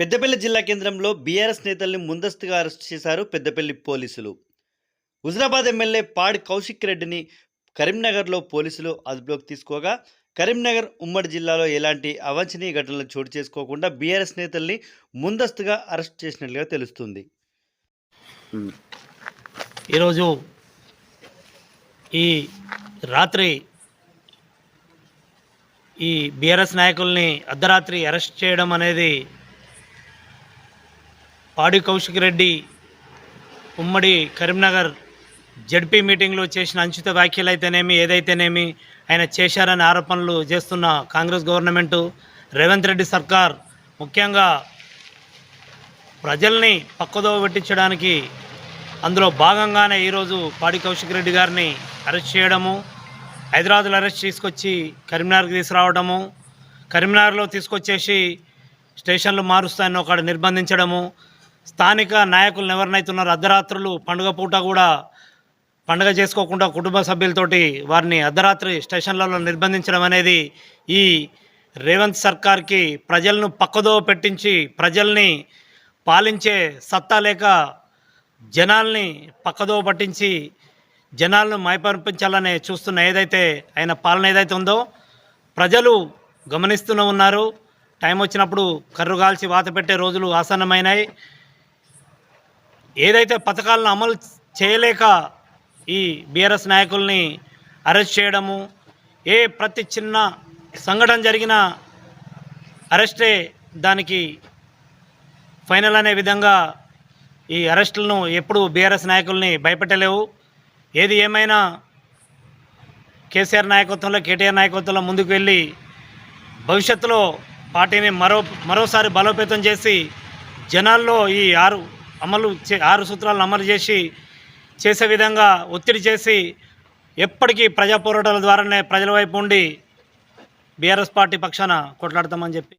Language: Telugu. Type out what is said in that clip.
పెద్దపల్లి జిల్లా కేంద్రంలో బీఆర్ఎస్ నేతల్ని ముందస్తుగా అరెస్ట్ చేశారు పెద్దపల్లి పోలీసులు. హుజరాబాద్ ఎమ్మెల్యే పాడి కౌశిక్ రెడ్డిని కరీంనగర్లో పోలీసులు అదుపులోకి తీసుకోగా కరీంనగర్ ఉమ్మడి జిల్లాలో ఎలాంటి అవాంఛనీయ ఘటనలు చోటు చేసుకోకుండా బీఆర్ఎస్ నేతల్ని ముందస్తుగా అరెస్ట్ చేసినట్లుగా తెలుస్తుంది. ఈరోజు ఈ రాత్రి ఈ బీఆర్ఎస్ నాయకుల్ని అర్ధరాత్రి అరెస్ట్ చేయడం అనేది పాడి కౌశిక్ రెడ్డి ఉమ్మడి కరీంనగర్ జడ్పీ మీటింగ్లో చేసిన అంచిత వ్యాఖ్యలు అయితేనేమి ఏదైతేనేమి ఆయన చేశారనే ఆరోపణలు చేస్తున్న కాంగ్రెస్ గవర్నమెంటు రేవంత్ రెడ్డి సర్కార్ ముఖ్యంగా ప్రజల్ని పక్కదోవ పెట్టించడానికి అందులో భాగంగానే ఈరోజు పాడి కౌశిక్ రెడ్డి గారిని అరెస్ట్ చేయడము హైదరాబాద్లో అరెస్ట్ తీసుకొచ్చి కరీంనగర్కి తీసుకురావడము కరీంనగర్లో తీసుకొచ్చేసి స్టేషన్లు మారుస్తాయని ఒకటి నిర్బంధించడము స్థానిక నాయకులను ఎవరినైతే ఉన్నారో అర్ధరాత్రులు పండుగ పూట కూడా పండుగ చేసుకోకుండా కుటుంబ సభ్యులతోటి వారిని అర్ధరాత్రి స్టేషన్లలో నిర్బంధించడం అనేది ఈ రేవంత్ సర్కార్కి ప్రజలను పక్కదో పెట్టించి ప్రజల్ని పాలించే సత్తా లేక జనాల్ని పక్కదో పట్టించి జనాలను మైపర్పించాలని చూస్తున్న ఏదైతే ఆయన పాలన ఏదైతే ఉందో ప్రజలు గమనిస్తూనే ఉన్నారు. టైం వచ్చినప్పుడు కర్రుగాల్చి వాత పెట్టే రోజులు ఆసన్నమైనాయి. ఏదైతే పథకాలను అమలు చేయలేక ఈ బీఆర్ఎస్ నాయకుల్ని అరెస్ట్ చేయడము ఏ ప్రతి చిన్న సంఘటన జరిగినా అరెస్టే దానికి ఫైనల్ అనే విధంగా ఈ అరెస్టులను ఎప్పుడు బీఆర్ఎస్ నాయకుల్ని భయపెట్టలేవు. ఏది ఏమైనా కేసీఆర్ నాయకత్వంలో కేటీఆర్ నాయకత్వంలో ముందుకు వెళ్ళి భవిష్యత్తులో పార్టీని మరో మరోసారి బలోపేతం చేసి జనాల్లో ఈ ఆరు అమలు చే ఆరు సూత్రాలను అమలు చేసి చేసే విధంగా ఒత్తిడి చేసి ఎప్పటికీ ప్రజా పోరాటాల ద్వారానే ప్రజల వైపు ఉండి బీఆర్ఎస్ పార్టీ పక్షాన కొట్లాడతామని చెప్పి